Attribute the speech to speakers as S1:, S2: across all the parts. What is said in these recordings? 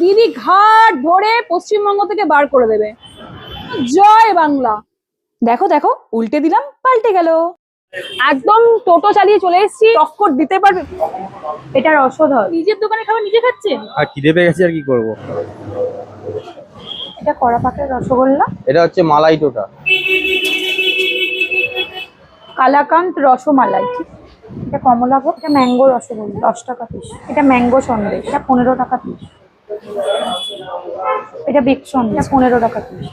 S1: দিদি ঘাট ধরে পশ্চিমবঙ্গ থেকে বার করে দেবে। জয় বাংলা।
S2: দেখো দেখো উল্টে দিলাম পাল্টে গেল।
S1: একদম টোটো চালিয়ে চলে এসেছি টক্কর দিতে পারবে। এটা রসধর নিজের দোকানে খাবার নিজে খাচ্ছেন?
S3: আর খিদে পেয়ে গেছি আর কি করব?
S1: এটা কড়া পাকের রসগোল্লা।
S3: এটা হচ্ছে মালাই টোটা।
S1: কালাকান্ত রসমালাই এটা কমলাভোগ এটা ম্যাঙ্গো রসগোল্লা দশ টাকা পিস এটা ম্যাঙ্গো সন্দেশ এটা পনেরো টাকা পিস এটা বিগ সন্দেশ এটা পনেরো টাকা পিস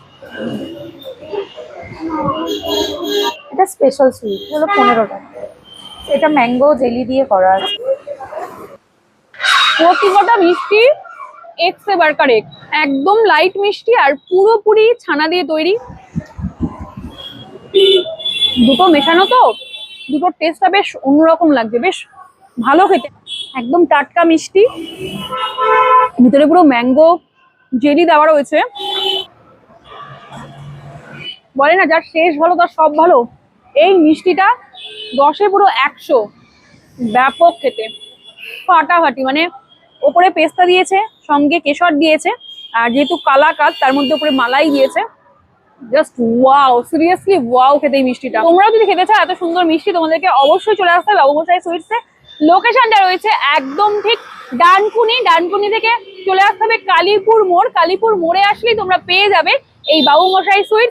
S1: এটা স্পেশাল সুইট হলো পনেরো টাকা। এটা ম্যাঙ্গো জেলি দিয়ে করা আছে। প্রতিটা মিষ্টি এক্স এ বার্কার এক একদম লাইট মিষ্টি আর পুরোপুরি ছানা দিয়ে তৈরি। দুটো মেশানো তো, দুটো টেস্টটা বেশ অন্যরকম লাগছে, বেশ ভালো খেতে। একদম টাটকা মিষ্টি। ভিতরে পুরো ম্যাঙ্গো জেলি দেওয়া রয়েছে। বলে না, যার শেষ ভালো, তার সব ভালো। এই মিষ্টিটা দশে পুরো একশো। ব্যাপক খেতে। ফাটাফাটি মানে ওপরে পেস্তা দিয়েছে, সঙ্গে কেশর দিয়েছে, আর যেহেতু কালাকাত, তার মধ্যে উপরে মালাই দিয়েছে। জাস্ট ওয়াও সিরিয়াসলি ওয়াও খেতে এই মিষ্টিটা। তোমরাও যদি খেতে চাও এত সুন্দর মিষ্টি, তোমাদেরকে অবশ্যই চলে আসতে হবে বাবুমশাই সুইটসে লোকেশনটা রয়েছে একদম ঠিক ডানকুনি ডানকুনি থেকে চলে আসতে হবে কালীপুর মোড়। কালীপুর মোড়ে আসলেই তোমরা পেয়ে যাবে এই বাবু মশাই সুইটস